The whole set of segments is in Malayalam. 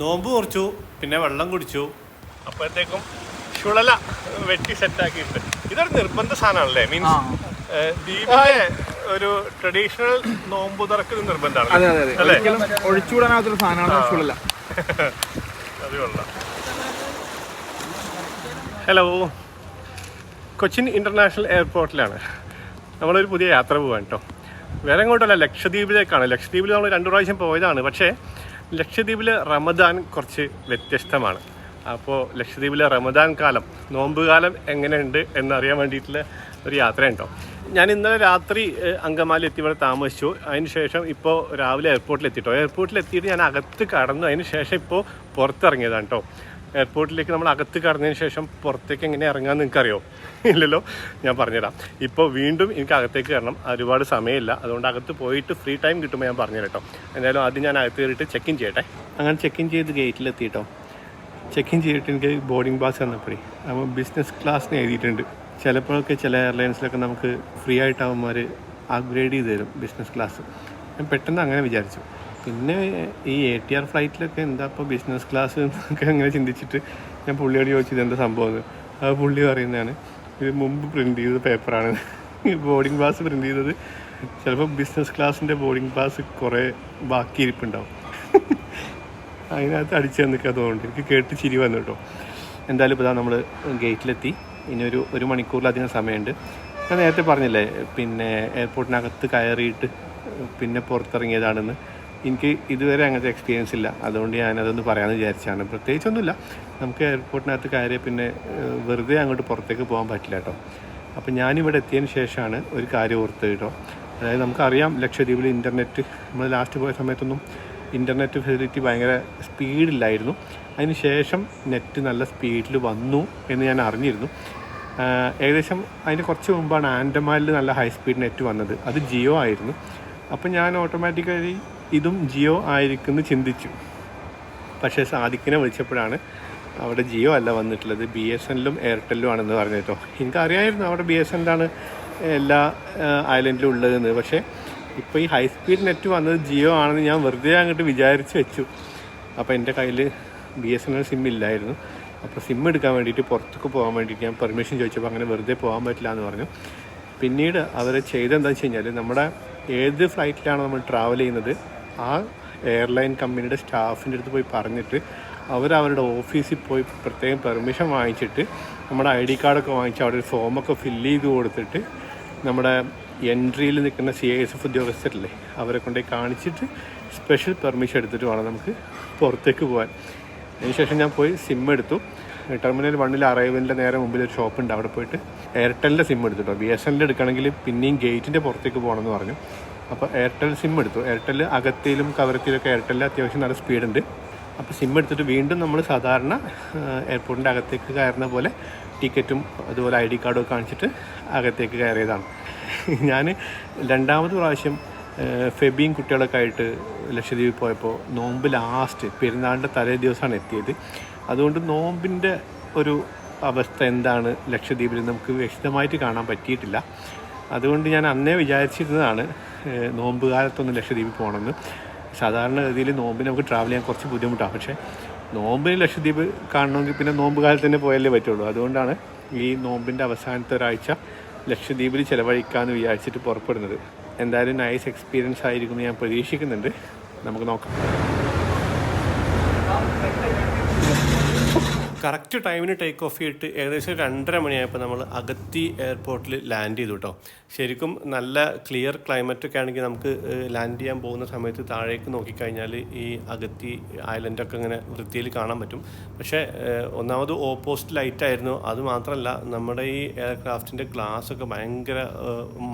നോമ്പ് കുറച്ചു പിന്നെ വെള്ളം കുടിച്ചു. അപ്പോഴത്തേക്കും ചുളല വെട്ടി സെറ്റാക്കിയിട്ട് ഇതൊരു നിർബന്ധ സാധനമാണല്ലേ? മീൻസ് ദീപിന്റെ ഒരു ട്രഡീഷണൽ നോമ്പ് തുറക്കൽ നിർബന്ധമാണ് സാധനമാണ് അത് കൊള്ളാം. ഹലോ കൊച്ചിൻ ഇന്റർനാഷണൽ എയർപോർട്ടിലാണ്. നമ്മളൊരു പുതിയ യാത്ര പോകാൻ കേട്ടോ. വേറെ എങ്ങോട്ടല്ല? ലക്ഷദ്വീപിലേക്കാണ്. ലക്ഷദ്വീപിൽ നമ്മൾ രണ്ടു പ്രാവശ്യം പോയതാണ്. പക്ഷേ ലക്ഷദ്വീപിലെ റമദാൻ കുറച്ച് വ്യത്യസ്തമാണ്. അപ്പോൾ ലക്ഷദ്വീപിലെ റമദാൻ കാലം നോമ്പ് കാലം എങ്ങനെയുണ്ട് എന്നറിയാൻ വേണ്ടിയിട്ടുള്ള ഒരു യാത്രയുണ്ടോ? ഞാൻ ഇന്നലെ രാത്രി അങ്കമാലി എത്തി ഇവിടെ താമസിച്ചു. അതിനുശേഷം ഇപ്പോൾ രാവിലെ എയർപോർട്ടിൽ എത്തിയിട്ടോ എയർപോർട്ടിൽ എത്തിയിട്ട് ഞാൻ അകത്ത് കടന്നു. അതിന് ശേഷം ഇപ്പോൾ പുറത്തിറങ്ങിയതാണ് കേട്ടോ എയർപോർട്ടിലേക്ക് നമ്മൾ അകത്ത് കടന്നതിന് ശേഷം പുറത്തേക്ക് എങ്ങനെ ഇറങ്ങാമെന്ന് നിങ്ങൾക്കറിയോ? ഇല്ലല്ലോ? ഞാൻ പറഞ്ഞുതരാം. ഇപ്പോൾ വീണ്ടും എനിക്ക് അകത്തേക്ക് കയറണം. ഒരുപാട് സമയമില്ല. അതുകൊണ്ട് അകത്ത് പോയിട്ട് ഫ്രീ ടൈം കിട്ടുമ്പോൾ ഞാൻ പറഞ്ഞു തരട്ടോ എന്തായാലും ആദ്യം ഞാൻ അകത്ത് കയറിയിട്ട് ചെക്ക് ഇൻ ചെയ്യട്ടെ. അങ്ങനെ ചെക്ക് ഇൻ ചെയ്ത് ഗേറ്റിലെത്തി കേട്ടോ. ചെക്ക് ഇൻ ചെയ്തിട്ട് എനിക്ക് ബോർഡിംഗ് പാസ് തന്നപ്പോഴേ അപ്പോൾ ബിസിനസ് ക്ലാസ്സിന് എഴുതിയിട്ടുണ്ട്. ചിലപ്പോഴൊക്കെ ചില എയർലൈൻസിലൊക്കെ നമുക്ക് ഫ്രീ ആയിട്ട് അവന്മാർ അപ്ഗ്രേഡ് ചെയ്ത് തരും ബിസിനസ് ക്ലാസ് ഞാൻ പെട്ടെന്ന് അങ്ങനെ വിചാരിച്ചു. പിന്നെ ഈ എ ടി ആർ ഫ്ലൈറ്റിലൊക്കെ എന്താ ഇപ്പോൾ ബിസിനസ് ക്ലാസ് എന്നൊക്കെ അങ്ങനെ ചിന്തിച്ചിട്ട് ഞാൻ പുള്ളിയോട് ചോദിച്ചത് എന്താ സംഭവം അത് പുള്ളി പറയുന്നതാണ് ഇത് മുമ്പ് പ്രിന്റ് ചെയ്ത പേപ്പറാണ് ബോർഡിംഗ് പാസ് പ്രിന്റ് ചെയ്തത്. ചിലപ്പോൾ ബിസിനസ് ക്ലാസ്സിന്റെ ബോർഡിംഗ് പാസ് കുറേ ബാക്കി ഇരിപ്പുണ്ടാവും. അതിനകത്ത് അടിച്ചു നിൽക്കാൻ തോന്നുന്നുണ്ട് എനിക്ക് കേട്ട് ചിരി വന്നു കേട്ടോ. എന്തായാലും ഇപ്പോൾ നമ്മൾ ഗേറ്റിലെത്തി ഇനി ഒരു ഒരു മണിക്കൂറിലധികം സമയമുണ്ട്. ഞാൻ നേരത്തെ പറഞ്ഞില്ലേ പിന്നെ എയർപോർട്ടിനകത്ത് കയറിയിട്ട് പിന്നെ പുറത്തിറങ്ങിയതാണെന്ന്. എനിക്ക് ഇതുവരെ അങ്ങനത്തെ എക്സ്പീരിയൻസ് ഇല്ല. അതുകൊണ്ട് ഞാനതൊന്ന് പറയാമെന്ന് വിചാരിച്ചാണ്. പ്രത്യേകിച്ചൊന്നുമില്ല. നമുക്ക് എയർപോർട്ടിനകത്ത് കയറിയ പിന്നെ വെറുതെ അങ്ങോട്ട് പുറത്തേക്ക് പോകാൻ പറ്റില്ല കേട്ടോ. അപ്പോൾ ഞാനിവിടെ എത്തിയതിന് ശേഷമാണ് ഒരു കാര്യം ഓർത്ത് കേട്ടോ. അതായത് നമുക്കറിയാം ലക്ഷദ്വീപിൽ ഇന്റർനെറ്റ് നമ്മൾ ലാസ്റ്റ് പോയ സമയത്തൊന്നും ഇന്റർനെറ്റ് ഫെസിലിറ്റി ഭയങ്കര സ്പീഡില്ലായിരുന്നു അതിന് ശേഷം നെറ്റ് നല്ല സ്പീഡിൽ വന്നു എന്ന് ഞാൻ അറിഞ്ഞിരുന്നു. ഏകദേശം അതിന് കുറച്ച് മുമ്പാണ് ആൻഡമാനിൽ നല്ല ഹൈ സ്പീഡ് നെറ്റ് വന്നത്. അത് ജിയോ ആയിരുന്നു. അപ്പോൾ ഞാൻ ഓട്ടോമാറ്റിക്കലി ഇതും ജിയോ ആയിരിക്കും എന്ന് ചിന്തിച്ചു. പക്ഷേ സാദിക്കിനെ വിളിച്ചപ്പോഴാണ് അവിടെ ജിയോ അല്ല വന്നിട്ടുള്ളത്. ബി എസ് എല്ലും എയർടെല്ലും ആണെന്ന് പറഞ്ഞു കേട്ടോ. എനിക്കറിയായിരുന്നു അവിടെ ബി എസ് എല്ലാണ് എല്ലാ ഐലൻഡിലും ഉള്ളതെന്ന്. പക്ഷേ ഇപ്പോൾ ഈ ഹൈ സ്പീഡ് നെറ്റ് വന്നത് ജിയോ ആണെന്ന് ഞാൻ വെറുതെ അങ്ങോട്ട് വിചാരിച്ച് വെച്ചു. അപ്പോൾ എന്റെ കയ്യിൽ B S N L SIM ഇല്ലായിരുന്നു. അപ്പോൾ സിം എടുക്കാൻ വേണ്ടിയിട്ട് പുറത്തേക്ക് പോകാൻ വേണ്ടിയിട്ട് ഞാൻ പെർമിഷൻ ചോദിച്ചപ്പോൾ അങ്ങനെ വെറുതെ പോകാൻ പറ്റില്ല എന്ന് പറഞ്ഞു. പിന്നീട് അവർ ചെയ്തെന്താണെന്ന് വെച്ച് കഴിഞ്ഞാൽ നമ്മുടെ ഏത് ഫ്ലൈറ്റിലാണ് നമ്മൾ ട്രാവൽ ചെയ്യുന്നത്? ആ എയർലൈൻ കമ്പനിയുടെ സ്റ്റാഫിന്റെ അടുത്ത് പോയി പറഞ്ഞിട്ട് അവർ അവരുടെ ഓഫീസിൽ പോയി പ്രത്യേകം പെർമിഷൻ വാങ്ങിച്ചിട്ട് നമ്മുടെ ഐ ഡി കാർഡൊക്കെ വാങ്ങിച്ച് അവിടെ ഒരു ഫോമൊക്കെ ഫില്ല് ചെയ്ത് കൊടുത്തിട്ട് നമ്മുടെ എൻട്രിയിൽ നിൽക്കുന്ന സി ഐ എസ് എഫ് ഉദ്യോഗസ്ഥരില്ലേ അവരെ കൊണ്ടുപോയി കാണിച്ചിട്ട് സ്പെഷ്യൽ പെർമിഷൻ എടുത്തിട്ട് വേണം നമുക്ക് പുറത്തേക്ക് പോകാൻ. അതിനുശേഷം ഞാൻ പോയി സിം എടുത്തു. ടെർമിനൽ വണ്ണിൽ അറൈവലിന്റെ നേരെ മുമ്പിൽ ഒരു ഷോപ്പുണ്ട് അവിടെ പോയിട്ട് എയർടെലിന്റെ സിം എടുത്തിട്ടോ ബി എസ് എല്ലിന്റെ എടുക്കണമെങ്കിൽ പിന്നെയും ഗേറ്റിന്റെ പുറത്തേക്ക് പോകണമെന്ന് പറഞ്ഞു. അപ്പോൾ എയർടെൽ സിം എടുത്തു. എയർടെൽ അകത്തിലും കവരത്തിലൊക്കെ എയർടെല്ലിൽ അത്യാവശ്യം നല്ല സ്പീഡുണ്ട് അപ്പോൾ സിം എടുത്തിട്ട് വീണ്ടും നമ്മൾ സാധാരണ എയർപോർട്ടിന്റെ അകത്തേക്ക് കയറുന്ന പോലെ ടിക്കറ്റും അതുപോലെ ഐ ഡി കാർഡും കാണിച്ചിട്ട് അകത്തേക്ക് കയറിയതാണ്. ഞാൻ രണ്ടാമത് പ്രാവശ്യം ഫെബിയും കുട്ടികളൊക്കെ ആയിട്ട് ലക്ഷദ്വീപിൽ പോയപ്പോൾ നോമ്പ് ലാസ്റ്റ് പെരുന്നാളിന്റെ തലേ ദിവസമാണ് എത്തിയത്. അതുകൊണ്ട് നോമ്പിന്റെ ഒരു അവസ്ഥ എന്താണ് ലക്ഷദ്വീപിൽ നമുക്ക് വ്യക്തമായിട്ട് കാണാൻ പറ്റിയിട്ടില്ല. അതുകൊണ്ട് ഞാൻ അന്നേ വിചാരിച്ചിരുന്നതാണ് നോമ്പ് കാലത്തൊന്ന് ലക്ഷദ്വീപിൽ പോകണമെന്ന്. സാധാരണ രീതിയിൽ നോമ്പിന് നമുക്ക് ട്രാവൽ ചെയ്യാൻ കുറച്ച് ബുദ്ധിമുട്ടാണ്. പക്ഷേ നോമ്പിന് ലക്ഷദ്വീപ് കാണണമെങ്കിൽ പിന്നെ നോമ്പ് കാലത്ത് തന്നെ പോയാലേ പറ്റുള്ളൂ. അതുകൊണ്ടാണ് ഈ നോമ്പിന്റെ അവസാനത്തെ ഒരാഴ്ച ലക്ഷദ്വീപിൽ ചിലവഴിക്കാമെന്ന് വിചാരിച്ചിട്ട് പുറപ്പെടുന്നത്. എന്തായാലും നൈസ് എക്സ്പീരിയൻസ് ആയിരിക്കുമെന്ന് ഞാൻ പ്രതീക്ഷിക്കുന്നുണ്ട്. നമുക്ക് നോക്കാം. കറക്റ്റ് ടൈമിന് ടേക്ക് ഓഫ് ചെയ്തിട്ട് ഏകദേശം രണ്ടര മണിയായപ്പോൾ നമ്മൾ അഗത്തി എയർപോർട്ടിൽ ലാൻഡ് ചെയ്തു കേട്ടോ ശരിക്കും നല്ല ക്ലിയർ ക്ലൈമറ്റ് ഒക്കെ ആണെങ്കിൽ നമുക്ക് ലാൻഡ് ചെയ്യാൻ പോകുന്ന സമയത്ത് താഴേക്ക് നോക്കിക്കഴിഞ്ഞാൽ ഈ അഗത്തി ഐലൻഡൊക്കെ ഇങ്ങനെ വൃത്തിയിൽ കാണാൻ പറ്റും. പക്ഷേ ഒന്നാമത് ഓപ്പോസിറ്റ് ലൈറ്റ് ആയിരുന്നു. അത് മാത്രമല്ല നമ്മുടെ ഈ എയർക്രാഫ്റ്റിന്റെ ഒക്കെ ഭയങ്കര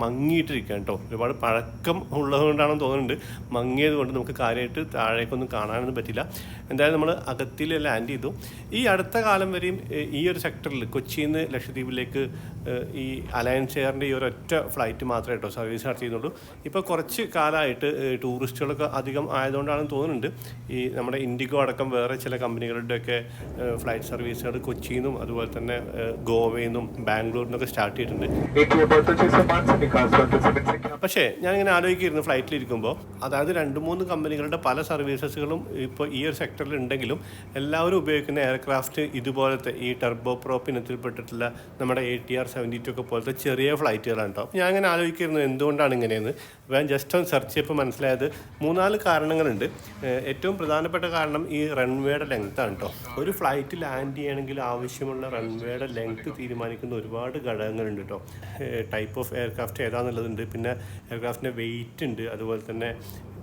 മങ്ങിയിട്ടിരിക്കുകയാണ് കേട്ടോ ഒരുപാട് പഴക്കം ഉള്ളതുകൊണ്ടാണെന്ന് തോന്നുന്നുണ്ട്. മങ്ങിയത് കൊണ്ട് നമുക്ക് കാര്യമായിട്ട് താഴേക്കൊന്നും കാണാനൊന്നും പറ്റില്ല. എന്തായാലും നമ്മൾ അകത്തിൽ ലാൻഡ് ചെയ്തു. ഈ അടുത്ത അടുത്ത കാലം വരെയും ഈ ഒരു സെക്ടറിൽ കൊച്ചിയിൽ നിന്ന് ലക്ഷദ്വീപിലേക്ക് ഈ അലയൻസ് എയറിന്റെ ഈ ഒരൊറ്റ ഫ്ലൈറ്റ് മാത്രമേ കേട്ടോ സർവീസ് നടത്തിയിരുന്നുള്ളൂ ഇപ്പോൾ കുറച്ച് കാലമായിട്ട് ടൂറിസ്റ്റുകളൊക്കെ അധികം ആയതുകൊണ്ടാണെന്ന് തോന്നുന്നുണ്ട്. ഈ നമ്മുടെ ഇൻഡിഗോ അടക്കം വേറെ ചില കമ്പനികളുടെയൊക്കെ ഫ്ലൈറ്റ് സർവീസുകൾ കൊച്ചിയിൽ നിന്നും അതുപോലെ തന്നെ ഗോവയിൽ നിന്നും ബാംഗ്ലൂരിൽ നിന്നൊക്കെ സ്റ്റാർട്ട് ചെയ്തിട്ടുണ്ട്. പക്ഷേ ഞാനിങ്ങനെ ആലോചിക്കുന്നു ഫ്ലൈറ്റിലിരിക്കുമ്പോൾ അതായത് രണ്ട് മൂന്ന് കമ്പനികളുടെ പല സർവീസസുകളും ഇപ്പോൾ ഈ ഒരു സെക്ടറിൽ ഉണ്ടെങ്കിലും എല്ലാവരും ഉപയോഗിക്കുന്ന എയർക്രാഫ്റ്റ് ഇതുപോലത്തെ ഈ ടർബോ പ്രോപ്പ് ഇനത്തിൽപ്പെട്ടിട്ടുള്ള നമ്മുടെ A T R seventy two ഒക്കെ പോലത്തെ ചെറിയ ഫ്ലൈറ്റുകളാണ് കേട്ടോ അപ്പോൾ ഞാൻ അങ്ങനെ ആലോചിക്കുന്നു എന്തുകൊണ്ടാണ് ഇങ്ങനെയെന്ന്. അപ്പോൾ ഞാൻ ജസ്റ്റ് ഒന്ന് സെർച്ച് ചെയ്യുമ്പോൾ മനസ്സിലായത് മൂന്നാൽ കാരണങ്ങളുണ്ട്. ഏറ്റവും പ്രധാനപ്പെട്ട കാരണം ഈ റൺവേയുടെ ലെങ്ത് ആണ് കേട്ടോ ഒരു ഫ്ലൈറ്റ് ലാൻഡ് ചെയ്യണമെങ്കിൽ ആവശ്യമുള്ള റൺവേയുടെ ലെങ്ത് തീരുമാനിക്കുന്ന ഒരുപാട് ഘടകങ്ങളുണ്ട് കേട്ടോ ടൈപ്പ് ഓഫ് എയർക്രാഫ്റ്റ് ഏതാണെന്നുള്ളതുണ്ട് പിന്നെ എയർക്രാഫ്റ്റിന്റെ വെയിറ്റ് ഉണ്ട്. അതുപോലെ തന്നെ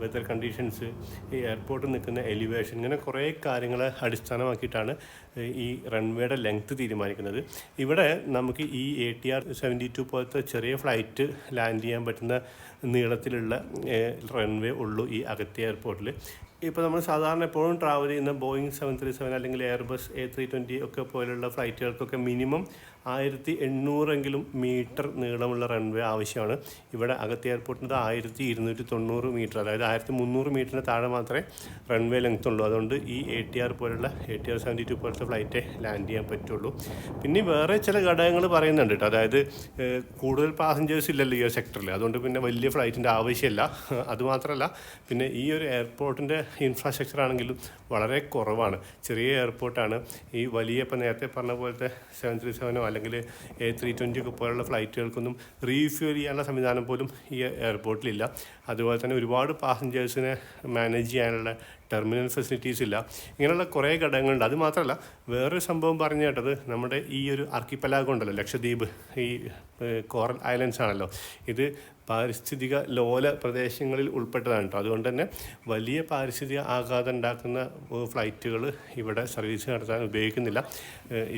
വെതർ കണ്ടീഷൻസ് ഈ എയർപോർട്ടിൽ നിൽക്കുന്ന എലിവേഷൻ ഇങ്ങനെ കുറേ കാര്യങ്ങളെ അടിസ്ഥാനമാക്കിയിട്ടാണ് ഈ റൺവേയുടെ ലെങ്ത് തീരുമാനിക്കുന്നത്. ഇവിടെ നമുക്ക് ഈ A T R seventy two പോലത്തെ ചെറിയ ഫ്ലൈറ്റ് ലാൻഡ് ചെയ്യാൻ പറ്റുന്ന നീളത്തിലുള്ള റൺവേ ഉള്ളൂ ഈ അഗത്തി എയർപോർട്ടിൽ ഇപ്പോൾ നമ്മൾ സാധാരണ എപ്പോഴും ട്രാവൽ ചെയ്യുന്ന ബോയിങ് സെവൻ ത്രീ സെവൻ അല്ലെങ്കിൽ എയർബസ് എ ത്രീ ട്വന്റി ഒക്കെ പോലുള്ള ഫ്ലൈറ്റുകൾക്കൊക്കെ മിനിമം ആയിരത്തി എണ്ണൂറെങ്കിലും മീറ്റർ നീളമുള്ള റൺവേ ആവശ്യമാണ്. ഇവിടെ അകത്ത് എയർപോർട്ടിന്റെ ആയിരത്തി ഇരുന്നൂറ്റി തൊണ്ണൂറ് മീറ്റർ അതായത് ആയിരത്തി മുന്നൂറ് മീറ്ററിന് താഴെ മാത്രമേ റൺവേ ലെങ്ത് ഉള്ളൂ. അതുകൊണ്ട് ഈ എ ടി ആർ പോലുള്ള A T R seventy two പോലത്തെ ഫ്ലൈറ്റേ ലാൻഡ് ചെയ്യാൻ പറ്റുള്ളൂ. പിന്നെ വേറെ ചില ഘടകങ്ങൾ പറയുന്നുണ്ട് കേട്ടോ അതായത് കൂടുതൽ പാസഞ്ചേഴ്സ് ഇല്ലല്ലോ ഈ ഒരു സെക്ടറിൽ അതുകൊണ്ട് പിന്നെ വലിയ ഫ്ലൈറ്റിന്റെ ആവശ്യമില്ല അതുമാത്രമല്ല പിന്നെ ഈ ഒരു എയർപോർട്ടിന്റെ ഇൻഫ്രാസ്ട്രക്ചർ ആണെങ്കിലും വളരെ കുറവാണ്. ചെറിയ എയർപോർട്ടാണ്. ഈ വലിയ ഇപ്പം നേരത്തെ പറഞ്ഞ പോലത്തെ സെവൻ ത്രീ സെവനോ അല്ലെങ്കിൽ എ ത്രീ ട്വന്റി ഒക്കെ പോലുള്ള ഫ്ലൈറ്റുകൾക്കൊന്നും റീഫ്യൂൽ ചെയ്യാനുള്ള സംവിധാനം പോലും ഈ എയർപോർട്ടിലില്ല. അതുപോലെ തന്നെ ഒരുപാട് പാസഞ്ചേഴ്സിനെ മാനേജ് ചെയ്യാനുള്ള ടെർമിനൽ ഫെസിലിറ്റീസ് ഇല്ല. ഇങ്ങനെയുള്ള കുറേ ഘടകങ്ങളുണ്ട്. അത് മാത്രമല്ല വേറൊരു സംഭവം പറഞ്ഞു കേട്ടത് നമ്മുടെ ഈ ഒരു അർക്കിപ്പലാഗം ഉണ്ടല്ലോ ലക്ഷദ്വീപ് ഈ കോറൽ ഐലൻഡ്സ് ആണല്ലോ. ഇത് പാരിസ്ഥിതിക ലോല പ്രദേശങ്ങളിൽ ഉൾപ്പെട്ടതാണ് കേട്ടോ. അതുകൊണ്ട് തന്നെ വലിയ പാരിസ്ഥിതിക ആഘാതം ഉണ്ടാക്കുന്ന ഫ്ലൈറ്റുകൾ ഇവിടെ സർവീസ് നടത്താൻ ഉപയോഗിക്കുന്നില്ല.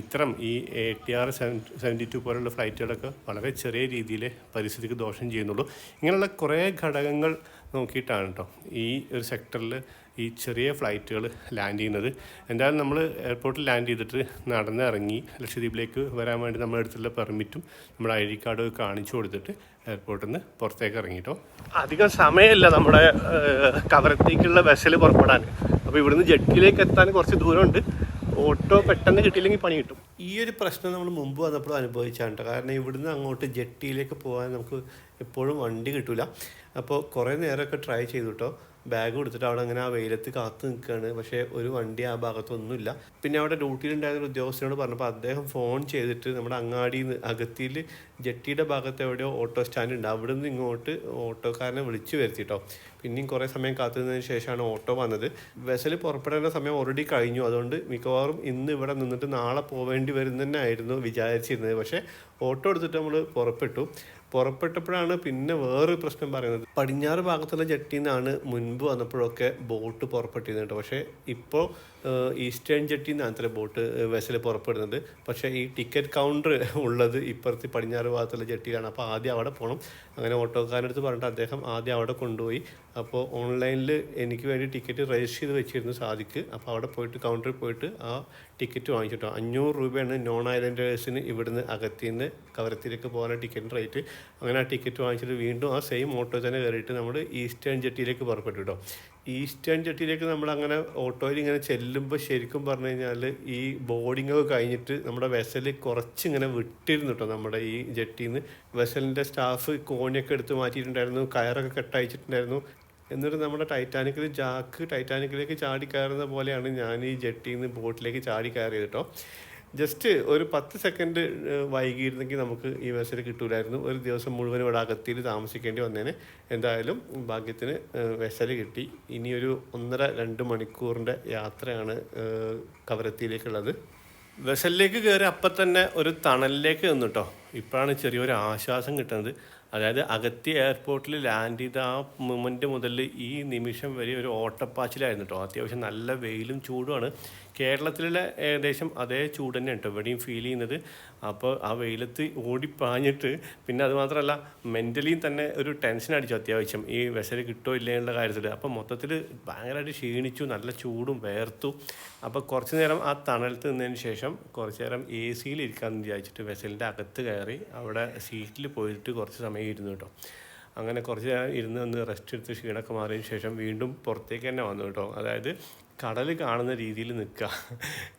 ഇത്തരം ഈ A T R seven seventy two പോലുള്ള ഫ്ലൈറ്റുകളൊക്കെ വളരെ ചെറിയ രീതിയിൽ പരിസ്ഥിതിക്ക് ദോഷം ചെയ്യുന്നുള്ളൂ. ഇങ്ങനെയുള്ള കുറേ ഘടകങ്ങൾ നോക്കിയിട്ടാണ് കേട്ടോ ഈ ഒരു സെക്ടറിൽ ഈ ചെറിയ ഫ്ലൈറ്റുകൾ ലാൻഡ് ചെയ്യുന്നത്. എന്തായാലും നമ്മൾ എയർപോർട്ടിൽ ലാൻഡ് ചെയ്തിട്ട് നടന്ന് ഇറങ്ങി ലക്ഷദ്വീപിലേക്ക് വരാൻ വേണ്ടി നമ്മൾ എടുത്തുള്ള പെർമിറ്റും നമ്മുടെ ഐ ഡി കാർഡ് കാണിച്ചു കൊടുത്തിട്ട് എയർപോർട്ടിൽ നിന്ന് പുറത്തേക്ക് ഇറങ്ങിട്ടോ അധികം സമയമില്ല നമ്മുടെ കവരത്തേക്കുള്ള ബസ്സിൽ പുറപ്പെടാൻ. അപ്പോൾ ഇവിടുന്ന് ജെട്ടിയിലേക്ക് എത്താൻ കുറച്ച് ദൂരമുണ്ട്. ഓട്ടോ പെട്ടെന്ന് കിട്ടിയില്ലെങ്കിൽ പണി കിട്ടും. ഈ ഒരു പ്രശ്നം നമ്മൾ മുമ്പ് വന്നപ്പോൾ അനുഭവിച്ചാണ് ട്ടോ. കാരണം ഇവിടുന്ന് അങ്ങോട്ട് ജെട്ടിയിലേക്ക് പോകാൻ നമുക്ക് എപ്പോഴും വണ്ടി കിട്ടില്ല അപ്പോൾ കുറേ നേരമൊക്കെ ട്രൈ ചെയ്തു കേട്ടോ. ബാഗ് കൊടുത്തിട്ട് അവിടെ അങ്ങനെ ആ വെയിലത്ത് കാത്തു നിൽക്കുകയാണ്. പക്ഷേ ഒരു വണ്ടി ആ ഭാഗത്തൊന്നുമില്ല. പിന്നെ അവിടെ ഡ്യൂട്ടിയിലുണ്ടായിരുന്ന ഉണ്ടായിരുന്ന ഉദ്യോഗസ്ഥനോട് പറഞ്ഞപ്പോൾ അദ്ദേഹം ഫോൺ ചെയ്തിട്ട് നമ്മുടെ അങ്ങാടിയിൽ അകത്തിയിൽ ജെട്ടിയുടെ ഭാഗത്ത് എവിടെയോ ഓട്ടോ സ്റ്റാൻഡ് ഉണ്ട്. അവിടെ നിന്ന് ഇങ്ങോട്ട് ഓട്ടോക്കാരനെ വിളിച്ചു വരുത്തിട്ടോ. പിന്നെയും കുറേ സമയം കാത്തുനിന്നതിന് ശേഷമാണ് ഓട്ടോ വന്നത്. വെസൽ പുറപ്പെടേണ്ട സമയം ഓൾറെഡി കഴിഞ്ഞു. അതുകൊണ്ട് മിക്കവാറും ഇന്ന് ഇവിടെ നിന്നിട്ട് നാളെ പോവേണ്ടി വരുന്നതന്നെ തന്നെ ആയിരുന്നു വിചാരിച്ചിരുന്നത്. പക്ഷേ ഓട്ടോ എടുത്തിട്ട് നമ്മൾ പുറപ്പെട്ടു. പുറപ്പെട്ടപ്പോഴാണ് പിന്നെ വേറൊരു പ്രശ്നം പറയുന്നത്. പടിഞ്ഞാറ് ഭാഗത്തുള്ള ജെട്ടിയിൽ നിന്നാണ് മുൻപ് വന്നപ്പോഴൊക്കെ ബോട്ട് പുറപ്പെട്ടിരുന്നത് കേട്ടോ. പക്ഷേ ഇപ്പോൾ ഈസ്റ്റേൺ ജെട്ടി എന്നാണ് അത്ര ബോട്ട് വെസൽ പുറപ്പെടുന്നത്. പക്ഷേ ഈ ടിക്കറ്റ് കൗണ്ടർ ഉള്ളത് ഇപ്പുറത്ത് പടിഞ്ഞാറ് ഭാഗത്തുള്ള ജെട്ടിയാണ് അപ്പോൾ ആദ്യം അവിടെ പോകണം അങ്ങനെ ഓട്ടോക്കാരനടുത്ത് പറഞ്ഞിട്ട് അദ്ദേഹം ആദ്യം അവിടെ കൊണ്ടുപോയി. അപ്പോൾ ഓൺലൈനിൽ എനിക്ക് വേണ്ടി ടിക്കറ്റ് രജിസ്റ്റർ ചെയ്ത് വെച്ചിരുന്നു സാധിക്ക് അപ്പോൾ അവിടെ പോയിട്ട് കൗണ്ടറിൽ പോയിട്ട് ആ ടിക്കറ്റ് വാങ്ങിച്ചിട്ടോ. അഞ്ഞൂറ് രൂപയാണ് നോൺ ഐലൻഡേഴ്സിന് ഇവിടുന്ന് അകത്തിന്ന് കവരത്തിലേക്ക് പോകാനുള്ള ടിക്കറ്റിന്റെ റേറ്റ് അങ്ങനെ ആ ടിക്കറ്റ് വാങ്ങിച്ചിട്ട് വീണ്ടും ആ സെയിം ഓട്ടോ തന്നെ കയറിയിട്ട് നമ്മൾ ഈസ്റ്റേൺ ജെട്ടിയിലേക്ക് പുറപ്പെട്ടു കേട്ടോ ഈസ്റ്റേൺ ജെട്ടിയിലേക്ക് നമ്മൾ അങ്ങനെ ഓട്ടോയിൽ ഇങ്ങനെ ചെല്ലുമ്പോൾ ശരിക്കും പറഞ്ഞു കഴിഞ്ഞാൽ ഈ ബോർഡിങ് ഒക്കെ കഴിഞ്ഞിട്ട് നമ്മുടെ വെസൽ കുറച്ചിങ്ങനെ വിട്ടിരുന്നു കേട്ടോ നമ്മുടെ ഈ ജെട്ടിയിൽ നിന്ന് വെസലിന്റെ സ്റ്റാഫ് കോണിയൊക്കെ എടുത്ത് മാറ്റിയിട്ടുണ്ടായിരുന്നു കയറൊക്കെ കെട്ടയച്ചിട്ടുണ്ടായിരുന്നു. എന്നിട്ട് നമ്മുടെ ടൈറ്റാനിക്കിൽ ജാക്ക് ടൈറ്റാനിക്കിലേക്ക് ചാടി കയറുന്ന പോലെയാണ് ഞാൻ ഈ ജെട്ടിയിൽ നിന്ന് ബോട്ടിലേക്ക് ചാടി കയറിയത് കേട്ടോ ജസ്റ്റ് ഒരു പത്ത് സെക്കൻഡ് വൈകിയിരുന്നെങ്കിൽ നമുക്ക് ഈ വെസൽ കിട്ടൂലായിരുന്നു. ഒരു ദിവസം മുഴുവൻ ഇവിടെ അകത്തിയിൽ താമസിക്കേണ്ടി വന്നേനെ. എന്തായാലും ഭാഗ്യത്തിന് വെസൽ കിട്ടി. ഇനിയൊരു ഒന്നര രണ്ട് മണിക്കൂറിന്റെ യാത്രയാണ് കവരത്തിയിലേക്കുള്ളത്. വെസലിലേക്ക് കയറി അപ്പം തന്നെ ഒരു തണലിലേക്ക് നിന്നു കേട്ടോ ഇപ്പോഴാണ് ചെറിയൊരു ആശ്വാസം കിട്ടുന്നത്. അതായത് അഗത്തി എയർപോർട്ടിൽ ലാൻഡ് ചെയ്ത ആ മൊമെന്റ് മുതൽ ഈ നിമിഷം വരെ ഒരു ഓട്ടപ്പാച്ചിലായിരുന്നു കേട്ടോ അത്യാവശ്യം നല്ല വെയിലും ചൂടുമാണ്. കേരളത്തിലുള്ള ഏകദേശം അതേ ചൂട് തന്നെ കേട്ടോ ഇവിടെയും ഫീൽ ചെയ്യുന്നത്. അപ്പോൾ ആ വെയിലത്ത് ഓടിപ്പാഞ്ഞിട്ട് പിന്നെ അത് മാത്രമല്ല മെന്റലിയും തന്നെ ഒരു ടെൻഷൻ അടിച്ചു അത്യാവശ്യം. ഈ വെസൽ കിട്ടോ ഇല്ല എന്നുള്ള കാര്യത്തിൽ അപ്പോൾ മൊത്തത്തിൽ ഭയങ്കരമായിട്ട് ക്ഷീണിച്ചു നല്ല ചൂടും വേർത്തു. അപ്പോൾ കുറച്ച് നേരം ആ തണലത്ത് നിന്നതിന് ശേഷം കുറച്ച് നേരം എ സിയിൽ ഇരിക്കാമെന്ന് വിചാരിച്ചിട്ട് വെസലിന്റെ അകത്ത് കയറി അവിടെ സീറ്റിൽ പോയിട്ട് കുറച്ച് സമയം ഇരുന്നു കേട്ടോ. അങ്ങനെ കുറച്ച് നേരം ഇരുന്ന് ഒന്ന് റെസ്റ്റ് എടുത്ത് ക്ഷീണമൊക്കെ മാറിയതിന് ശേഷം വീണ്ടും പുറത്തേക്ക് തന്നെ വന്നു കേട്ടോ. അതായത് കടൽ കാണുന്ന രീതിയിൽ നിൽക്കുക.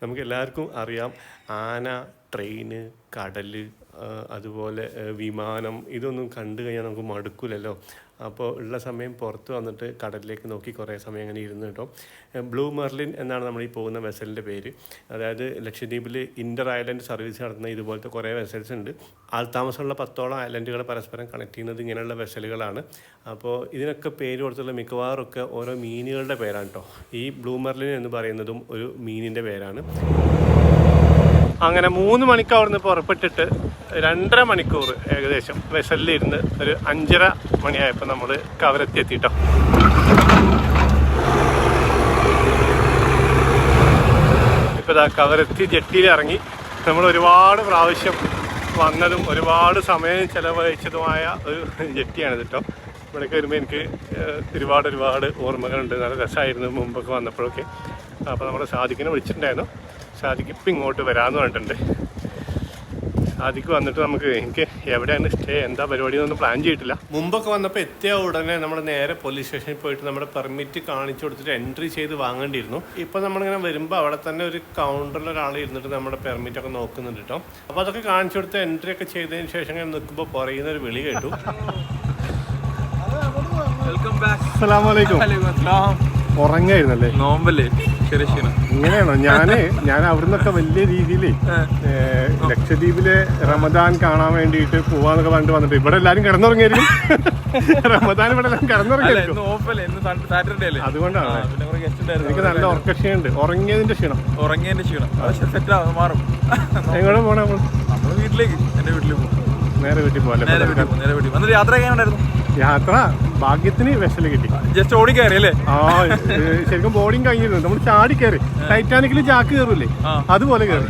നമുക്ക് എല്ലാവർക്കും അറിയാം ആന ട്രെയിന് കടൽ അതുപോലെ വിമാനം ഇതൊന്നും കണ്ടു കഴിഞ്ഞാൽ നമുക്ക് മടുക്കില്ലല്ലോ അപ്പോൾ ഉള്ള സമയം പുറത്ത് വന്നിട്ട് കടലിലേക്ക് നോക്കി കുറേ സമയം അങ്ങനെ ഇരുന്ന് കേട്ടോ. ബ്ലൂ മെർലിൻ എന്നാണ് നമ്മൾ ഈ പോകുന്ന വെസലിന്റെ പേര്. അതായത് ലക്ഷദ്വീപിൽ ഇന്റർ ഐലൻഡ് സർവീസ് നടത്തുന്ന ഇതുപോലത്തെ കുറേ വെസൽസ് ഉണ്ട്. ആൾതാമസമുള്ള പത്തോളം ഐലൻഡുകൾ പരസ്പരം കണക്ട് ചെയ്യുന്നത് ഇങ്ങനെയുള്ള വെസലുകളാണ്. അപ്പോൾ ഇതിനൊക്കെ പേര് കൊടുത്തുള്ള മിക്കവാറൊക്കെ ഓരോ മീനുകളുടെ പേരാണ് കേട്ടോ. ഈ ബ്ലൂ മെർലിൻ എന്ന് പറയുന്നതും ഒരു മീനിന്റെ പേരാണ്. അങ്ങനെ മൂന്ന് മണിക്ക് അവിടുന്ന് പുറപ്പെട്ടിട്ട് രണ്ടര മണിക്കൂർ ഏകദേശം വെസലിലിരുന്ന് ഒരു അഞ്ചര മണിയായപ്പോൾ നമ്മൾ കവരത്തി എത്തിയിട്ടോ ഇപ്പോൾ ഇതാ കവരത്തി ജെട്ടിയിൽ ഇറങ്ങി നമ്മൾ ഒരുപാട് പ്രാവശ്യം വന്നതും ഒരുപാട് സമയം ചിലവഴിച്ചതുമായ ഒരു ജെട്ടിയാണ് കേട്ടോ ഇവിടേക്ക് വരുമ്പോൾ എനിക്ക് ഒരുപാട് ഒരുപാട് ഓർമ്മകളുണ്ട്. നല്ല രസമായിരുന്നു മുമ്പൊക്കെ വന്നപ്പോഴൊക്കെ. അപ്പോൾ നമ്മുടെ സാധിക്കിനെ വിളിച്ചിട്ടുണ്ടായിരുന്നു. സാദിക്ക് ഇപ്പം ഇങ്ങോട്ട് വരാമെന്ന് പറഞ്ഞിട്ടുണ്ട്. സാധിക്ക് വന്നിട്ട് നമുക്ക് എനിക്ക് എവിടെയാണ് സ്റ്റേ എന്താ പരിപാടി എന്നൊന്നും പ്ലാൻ ചെയ്തിട്ടില്ല. മുമ്പൊക്കെ വന്നപ്പോൾ എത്തിയ ഉടനെ നമ്മൾ നേരെ പോലീസ് സ്റ്റേഷനിൽ പോയിട്ട് നമ്മുടെ പെർമിറ്റ് കാണിച്ചു കൊടുത്തിട്ട് എൻട്രി ചെയ്ത് വാങ്ങേണ്ടിയിരുന്നു. ഇപ്പോൾ നമ്മളിങ്ങനെ വരുമ്പോൾ അവിടെ തന്നെ ഒരു കൗണ്ടറിൽ ഒരാൾ ഇരുന്നിട്ട് നമ്മുടെ പെർമിറ്റ് ഒക്കെ നോക്കുന്നുണ്ട് കേട്ടോ അപ്പോൾ അതൊക്കെ കാണിച്ചു കൊടുത്ത് എൻട്രി ഒക്കെ ചെയ്തതിന് ശേഷം ഇങ്ങനെ നിൽക്കുമ്പോൾ പറയുന്ന ഒരു വിളി കേട്ടു. വെൽക്കം ബാക്ക് അസ്സലാമലൈക്കും ഉറങ്ങായിരുന്നല്ലേ? നോമ്പല്ലേ? ചെറിയ ക്ഷീണം. ഇങ്ങനെയാണോ? ഞാൻ ഞാൻ അവിടുന്നൊക്കെ വലിയ രീതിയിൽ ലക്ഷദ്വീപിലെ റമദാൻ കാണാൻ വേണ്ടിയിട്ട് പോവാന്നൊക്കെ പറഞ്ഞിട്ട് വന്നിട്ട് ഇവിടെ എല്ലാരും കിടന്നുറങ്ങിയായിരിക്കും. റമദാൻ ഇവിടെ എല്ലാം കിടന്നുറങ്ങിയല്ലേ കിടന്നുറങ്ങിയായിരിക്കും അതുകൊണ്ടാണ്. എനിക്ക് നല്ല ഉറക്കക്ഷയുണ്ട് ഉറങ്ങിയതിന്റെ ക്ഷീണം. ഉറങ്ങിയതിന്റെ ക്ഷീണം. അത് സെറ്റ് ആവും മാറും. എങ്ങോട്ട് പോണേ നമ്മൾ വീട്ടിലേക്ക് എന്റെ വീട്ടിൽ പോകും നേരെ വീട്ടിൽ നേരെ വീട്ടിൽ പോകും നേരെ വീട്ടിൽ പോകും. യാത്ര ചെയ്യാനുണ്ടായിരുന്നു യാത്ര ഭാഗ്യത്തിന് വിഷൽ കിട്ടി. ജസ്റ്റ് ഓടി കയറി അല്ലേ? ആ ശരിക്കും ബോർഡിങ് കഴിഞ്ഞിരുന്നു. നമ്മൾ ചാടി കയറി. ടൈറ്റാനിക്കിൽ ചാക്ക് കയറൂലേ. അതുപോലെ കയറി.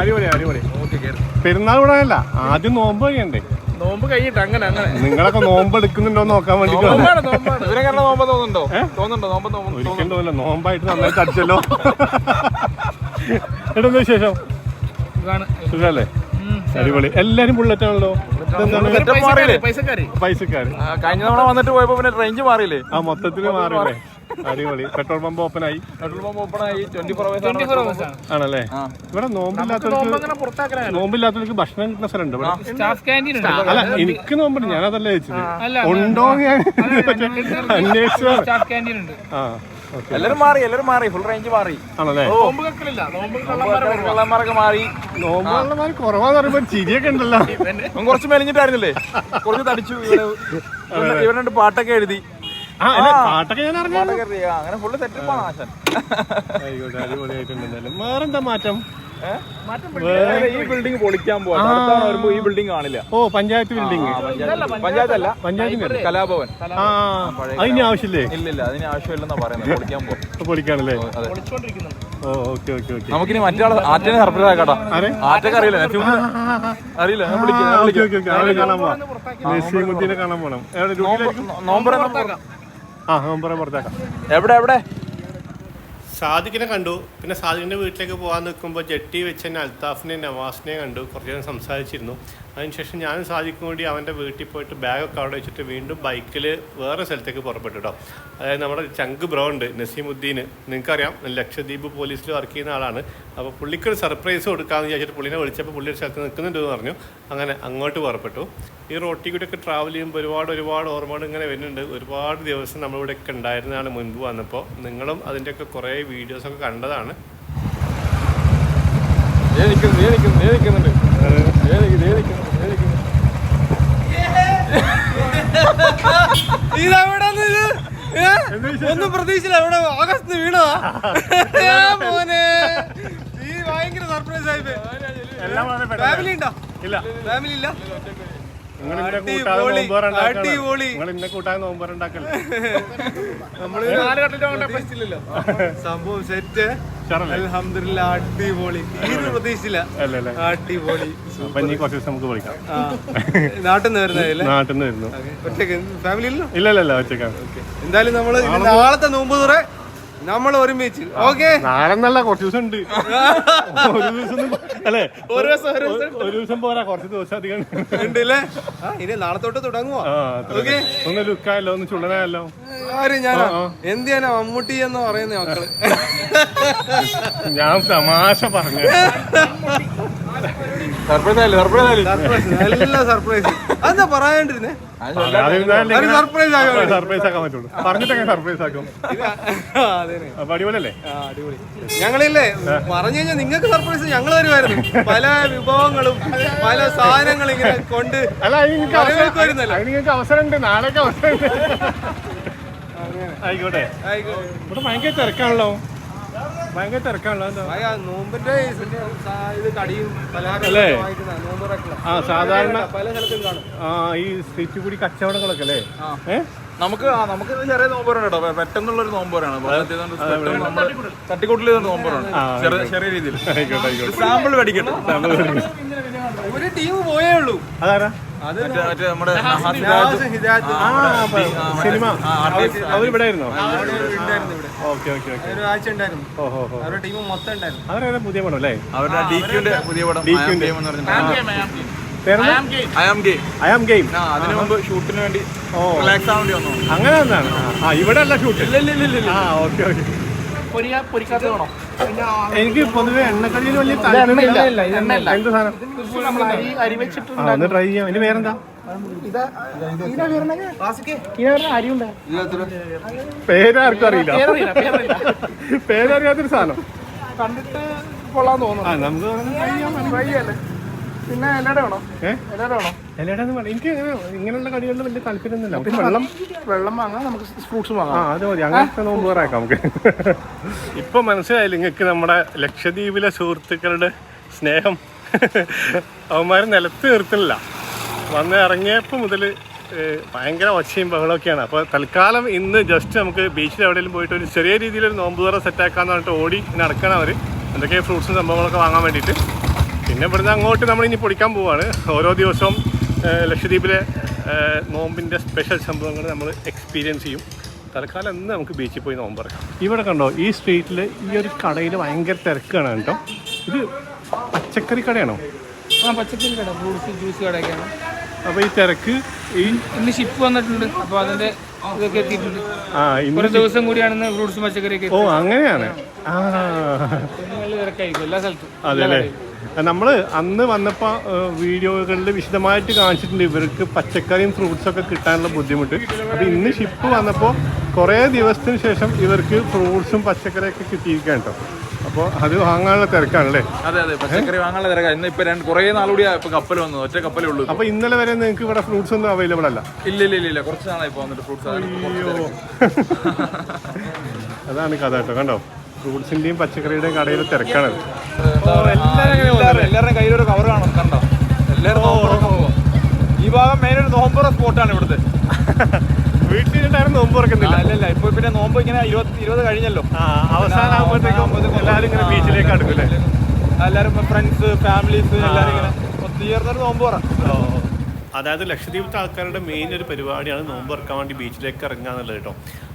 അടിപൊളി അടിപൊളി. കയറി. പെരുന്നാൾ കൂടെ അല്ല. ആദ്യം നോമ്പ് കഴിയണ്ടേ? നോമ്പ് കഴിഞ്ഞിട്ട് അങ്ങനെ അങ്ങനെ. നിങ്ങളൊക്കെ നോമ്പ് എടുക്കുന്നുണ്ടോ നോക്കാൻ വേണ്ടി നോമ്പാണ് നോമ്പാണ്. ഇവരെ കാരണം നോമ്പ് തോന്നുന്നുണ്ടോ? തോന്നുന്നുണ്ടോ? നോമ്പ് നോമ്പായിട്ട് നന്നായിട്ട് അടിച്ചല്ലോ എടാ വിശേഷം? സുഖല്ലേ? അടിപൊളി. എല്ലാരും ബുള്ളറ്റ് ആണല്ലോ. പൈസക്കാര് കഴിഞ്ഞ തവണ വന്നിട്ട് പോയപ്പോ പിന്നെ റേഞ്ച് മാറിയില്ലേ? ആ മൊത്തത്തിൽ മാറിയില്ലേ? അടിപൊളി. പെട്രോൾ പമ്പ് ഓപ്പൺ ആയി. പെട്രോൾ പമ്പ് ഓപ്പൺ ആയി. ട്വന്റി ഫോർ അവേഴ്സ് ആണല്ലേ? ഇവിടെ നോമ്പില്ലാത്തവർക്ക് നോമ്പില്ലാത്തവർക്ക് ഭക്ഷണം കിട്ടുന്ന സ്ഥലമുണ്ട് അല്ല എനിക്ക് നോമ്പുണ്ട്. ഞാൻ അതല്ല ചോദിച്ചത്. ഉണ്ടോ ഞാൻ ഉണ്ട്. ആ. എല്ലാരും മാറി എല്ലാരും മാറി. ഫുൾ റേഞ്ച് മാറി. ആണല്ലേ? നോമ്പ് കക്കലില്ല. നോമ്പ് കള്ളന്മാരൊക്കെ മാറി. നോമ്പുള്ളമാര് കുറവാന്ന് പറയുമ്പോ ചിരിയൊക്കെ ഉണ്ടല്ലോ. കുറച്ച് മെലിഞ്ഞിട്ടായിരുന്നില്ലേ? കുറച്ച് തടിച്ചു. ഇവിടെ രണ്ട് പാട്ടൊക്കെ എഴുതി. അങ്ങനെ ഫുള്ള് സെറ്റപ്പാണ് ആശാൻ. ആയിക്കോട്ടെ വേറെന്താ മാറ്റം? ഈ ബിൽഡിംഗ് പൊളിക്കാൻ പോവാ. ഈ ബിൽഡിംഗ് കാണില്ല. ഓ പഞ്ചായത്ത് ബിൽഡിംഗ് പഞ്ചായത്തല്ല. പഞ്ചായത്ത് കലാഭവൻ. ആ അതിന് ആവശ്യമില്ലേ? ഇല്ലില്ല അതിന് ആവശ്യമില്ലെന്നാ പറയുന്നത് പൊളിക്കാൻ പോകും ഇപ്പൊ പൊളിക്കാണല്ലേ? അതെ. വിളിച്ചോണ്ടിരിക്കുന്നുണ്ട് ഓ ഓക്കെ ഓക്കെ ഓക്കെ. നമുക്കിനി മറ്റാളെ ആറ്റനെ സർപ്രൈസ് ആക്കാട്ടാ? ആറ്റൊക്കെ അറിയില്ല. അറിയില്ല. നോമ്പറ പുറത്താക്കാം. എവിടെ എവിടെ? സാദിഖിനെ കണ്ടു. പിന്നെ സാദിഖിന്റെ വീട്ടിലേക്ക് പോകാൻ നിൽക്കുമ്പോൾ ജെട്ടി വെച്ച് തന്നെ അൽത്താഫിനെയും നവാസിനെയും കണ്ടു. കുറച്ച് നേരം സംസാരിച്ചിരുന്നു. അതിനുശേഷം ഞാനും സാധിക്കും കൂടി അവന്റെ വീട്ടിൽ പോയിട്ട് ബാഗൊക്കെ അവിടെ വെച്ചിട്ട് വീണ്ടും ബൈക്കിൽ വേറെ സ്ഥലത്തേക്ക് പുറപ്പെട്ടു കേട്ടോ അതായത് നമ്മുടെ ചങ്ക് ബ്രോ ഉണ്ട് നസീമുദ്ദീൻ. നിങ്ങൾക്കറിയാം ലക്ഷദ്വീപ് പോലീസിൽ വർക്ക് ചെയ്യുന്ന ആളാണ്. അപ്പോൾ പുള്ളിക്കൊരു സർപ്രൈസ് കൊടുക്കാമെന്ന് വിചാരിച്ചിട്ട് പുള്ളിനെ വിളിച്ചപ്പോൾ പുള്ളി ഒരു സ്ഥലത്ത് നിൽക്കുന്നുണ്ട് എന്ന് പറഞ്ഞു. അങ്ങനെ അങ്ങോട്ട് പുറപ്പെട്ടു. ഈ റോട്ടിൽ കൂടിയൊക്കെ ട്രാവൽ ചെയ്യുമ്പോൾ ഒരുപാട് ഒരുപാട് ഓർമ്മകൾ ഇങ്ങനെ വരുന്നുണ്ട്. ഒരുപാട് ദിവസം നമ്മളിവിടെയൊക്കെ ഉണ്ടായിരുന്നതാണ് മുൻപ് വന്നപ്പോൾ. നിങ്ങളും അതിന്റെയൊക്കെ കുറേ വീഡിയോസൊക്കെ കണ്ടതാണ്. ദേ നിൽക്കുന്നു ദേ നിൽക്കുന്നുണ്ട് നിൽക്കുന്നു ഒന്നും പ്രതീക്ഷിച്ചില്ല ഇവിടെ ആകാശത്ത് വീണതാ. മോനെ. നീ ഭയങ്കര സർപ്രൈസ് ആയി ഫാമിലി ഉണ്ടോ? ഇല്ല. ഫാമിലി ഇല്ല? സംഭവം സെറ്റ് അലഹമില്ല അടിപൊളി. തീരെ പ്രതീക്ഷിച്ചില്ല. അടിപൊളി. നാട്ടിൽ നിന്ന് വരുന്നതല്ലേ നാട്ടിൽ നിന്ന് വരുന്നു. ഒറ്റയ്ക്ക് ഫാമിലിയിലല്ലോ? ഇല്ല ഇല്ല ഒറ്റക്കാണ് എന്തായാലും നമ്മൾ നാളത്തെ നോമ്പ് തുറ നമ്മൾ ഒരുമിച്ച്. ഓക്കെ നാളെ നല്ല കുറച്ച് ദിവസം ഉണ്ട്. ഒരു ദിവസം അല്ലെ? ഒരു ദിവസം ഒരു ദിവസം ഒരു ദിവസം പോരാ കുറച്ച് ദിവസം അധികം. ഉണ്ട്. ഉണ്ട് അല്ലേ ഇനി നാളെ തൊട്ട് ഓക്കെ ഒന്ന് ലുക്കായല്ലോ ഒന്ന് ചുള്ളനായല്ലോ. ആരും ഞാൻ എന്ത് ചെയ്യാനാ മമ്മൂട്ടി എന്ന് പറയുന്ന മക്കൾ? ഞാൻ തമാശ പറഞ്ഞു. സർപ്രൈസ് അതെന്താ പറയാണ്ടിരുന്നേ? സർപ്രൈസ് സർപ്രൈസ് ആക്കാൻ പറ്റുള്ളൂ. സർപ്രൈസ് ആക്കും. അപ്പൊ അടിപൊളിയല്ലേ? അടിപൊളി. ഞങ്ങളില്ലേ പറഞ്ഞു കഴിഞ്ഞാൽ നിങ്ങൾക്ക് സർപ്രൈസ് ഞങ്ങൾ വരുമായിരുന്നു. പല വിഭവങ്ങളും പല സാധനങ്ങളും ഇങ്ങനെ കൊണ്ട് അല്ല നിങ്ങൾക്ക് അവസരം- നാളേക്ക് അവസരമുണ്ട്. ആയിക്കോട്ടെ. ആയിക്കോട്ടെ. ഇവിടെ ഭയങ്കര തിരക്കാണല്ലോ. ഭയങ്കര തിരക്കാണല്ലോ നോമ്പിന്റെ ഇത് കടിയും പലഹാരം അല്ലേ? ആ സാധാരണ പല സ്ഥലത്തും കാണും. ആ ഈ സ്ട്രീറ്റ് കൂടി കച്ചവടങ്ങളൊക്കെ അല്ലേ? ഏ? നമുക്ക് നമുക്ക് ചെറിയ നോമ്പോരാണ് കേട്ടോ. പെട്ടെന്നുള്ള ഒരു നോമ്പോരാണ് തട്ടിക്കൂട്ടിൽ നോമ്പോരാണ് ചെറിയ ചെറിയ രീതിയിൽ. സാമ്പിൾ മേടിക്കട്ടെ. ഒരു ടീം പോയേ ഉള്ളൂ. അതാരാ? സിനിമ. ഉണ്ടായിരുന്നു. ഇവിടെ. Okay okay okay. ഒരു ആഴ്ച ഉണ്ടായിരുന്നു. ഓഹോ അവരുടെ ടീം മൊത്തം ഉണ്ടായിരുന്നു. പുതിയ പടം അല്ലേ? അവരുടെ ഡി ക്യൂന്റെ പുതിയ പടം അതിനു മുമ്പ് ഷൂട്ടിന് വേണ്ടി റിലാക്സ് ആവേണ്ടി വന്നു. അങ്ങനെ ആ ഇവിടെ അല്ല ഷൂട്ട്. ഇല്ല ഇല്ല ഇല്ല ഓക്കെ ഓക്കെ. എനിക്ക് പൊതുവെ എണ്ണക്കടിയിൽ വലിയ താല്പര്യമില്ല എന്ത് സാധനം? ആ ഒന്ന് ട്രൈ ചെയ്യാം. ഇനി വേറെന്താ? പേരാർക്കും അറിയില്ല. പേരറിയാത്തൊരു സാധനം. കണ്ടിട്ട് കൊള്ളാൻ തോന്നുന്നു. ആ നമുക്ക് ട്രൈ ചെയ്യാം. ട്രൈ ചെയ്യല്ലേ പിന്നെ. എനിക്ക് ഇങ്ങനെയുള്ള കടികളിൽ വലിയ താല്പര്യമൊന്നുമില്ല. നമുക്ക് വെള്ളം വെള്ളം വാങ്ങാം നമുക്ക് ഫ്രൂട്ട്സ് ആ വാങ്ങാം. അത് മതി. അങ്ങനത്തെ നോമ്പ് പറയാക്കാം നമുക്ക്. ഇപ്പൊ മനസ്സിലായില്ല നിങ്ങൾക്ക് നമ്മുടെ ലക്ഷദ്വീപിലെ സുഹൃത്തുക്കളുടെ സ്നേഹം? അവന്മാർ നിലത്ത് നിർത്തുന്നില്ല. വന്ന് ഇറങ്ങിയപ്പോൾ മുതൽ ഭയങ്കര ഒച്ചയും ബഹളമൊക്കെയാണ്. അപ്പോൾ തൽക്കാലം ഇന്ന് ജസ്റ്റ് നമുക്ക് ബീച്ചിൽ എവിടെയെങ്കിലും പോയിട്ട് ഒരു ചെറിയ രീതിയിൽ ഒരു നോമ്പ് തുറ സെറ്റാക്കാന്ന് പറഞ്ഞിട്ട് ഓടി നടക്കണം അവർ എന്തൊക്കെ ഫ്രൂട്ട്സും സംഭവങ്ങളൊക്കെ വാങ്ങാൻ വേണ്ടിയിട്ട്. പിന്നെ ഇവിടുന്ന് അങ്ങോട്ട് നമ്മൾ ഇനി പൊടിക്കാൻ പോവാണ്. ഓരോ ദിവസവും ലക്ഷദ്വീപിലെ നോമ്പിന്റെ സ്പെഷ്യൽ സംഭവങ്ങൾ നമ്മൾ എക്സ്പീരിയൻസ് ചെയ്യും. തൽക്കാലം ഇന്ന് നമുക്ക് ബീച്ചിൽ പോയി നോമ്പ് ഇറക്കാം ഇവിടെ കണ്ടോ ഈ സ്ട്രീറ്റിൽ ഈ ഒരു കടയിൽ ഭയങ്കര തിരക്കാണ് കേട്ടോ. ഇത് പച്ചക്കറി കടയാണോ? ആ പച്ചക്കറി കട ഫ്രൂട്ട്സ് ജ്യൂസ് കടയൊക്കെയാണ്. അപ്പോൾ ഈ തിരക്ക് ഈ ഇന്ന് ഷിപ്പ് വന്നിട്ടുണ്ട് അപ്പോൾ അതിന്റെ ഇതൊക്കെ എത്തിയിട്ടുണ്ട്. ആ ഇന്നൊരു ദിവസം കൂടിയാണെന്ന് ഫ്രൂട്ട്സും പച്ചക്കറിയൊക്കെ ഓ അങ്ങനെയാണ്. ആ. നല്ല തിരക്കായിരിക്കും എല്ലാ സ്ഥലത്തും. അതെ അല്ലേ? നമ്മൾ അന്ന് വന്നപ്പോൾ വീഡിയോകളിൽ വിശദമായിട്ട് കാണിച്ചിട്ടുണ്ട് ഇവർക്ക് പച്ചക്കറിയും ഫ്രൂട്ട്സും ഒക്കെ കിട്ടാനുള്ള ബുദ്ധിമുട്ട്. അപ്പോൾ ഇന്ന് ഷിപ്പ് വന്നപ്പോൾ കുറേ ദിവസത്തിന് ശേഷം ഇവർക്ക് ഫ്രൂട്ട്സും പച്ചക്കറിയൊക്കെ ഒക്കെ കേട്ടോ അപ്പോൾ അത് വാങ്ങാനുള്ള തിരക്കാണല്ലേ? അതെ അതെ. പച്ചക്കറി വാങ്ങാനുള്ള തിരക്കാണ് ഇന്ന് ഇപ്പൊ രണ്ട് കുറേ നാളുകൂടി ഇപ്പൊ കപ്പൽ വന്നു ഒറ്റ കപ്പലേ ഉള്ളൂ അപ്പോൾ ഇന്നലെ വരെ നിങ്ങൾക്ക് ഇവിടെ ഫ്രൂട്ട്സ് ഒന്നും അവൈലബിൾ അല്ല? ഇല്ല ഇല്ല ഇല്ല കുറച്ച് നാളായി ഇപ്പൊ വന്നിട്ട് ഫ്രൂട്ട്സ് അതാണ് കഥ കേട്ടോ കണ്ടോ? ഫ്രൂട്ട്സിന്റെയും പച്ചക്കറിയുടെയും കടയിൽ തിരക്കാണ് എല്ലാവരുടെയും കയ്യിൽ ഒരു കവർ കാണും കണ്ടോ? എല്ലാവരും ഈ ഭാഗം മെയിൻ ഒരു നോമ്പുറ സ്പോട്ടാണ് ഇവിടുത്തെ. വീട്ടിലിട്ടായിരുന്നു നോമ്പ് തുറക്കുന്നില്ല. അല്ല അല്ല ഇപ്പൊ പിന്നെ നോമ്പ് ഇങ്ങനെ ഇരുപത്തി ഇരുപത് കഴിഞ്ഞല്ലോ. ആ അവസാനമാകുമ്പോഴത്തേക്കും എല്ലാവരും ഇങ്ങനെ ബീച്ചിലേക്ക് അടുക്കൂലേ എല്ലാവരും ഫ്രണ്ട്സ് ഫാമിലീസ് എല്ലാവരും ഇങ്ങനെ തീർന്നൊരു നോമ്പ് പറ അതായത് ലക്ഷദ്വീപത്തെ ആൾക്കാരുടെ മെയിൻ ഒരു പരിപാടിയാണ് നോമ്പ് ഇറക്കാൻ വേണ്ടി ബീച്ചിലേക്ക് ഇറങ്ങുക എന്നുള്ളത് കേട്ടോ.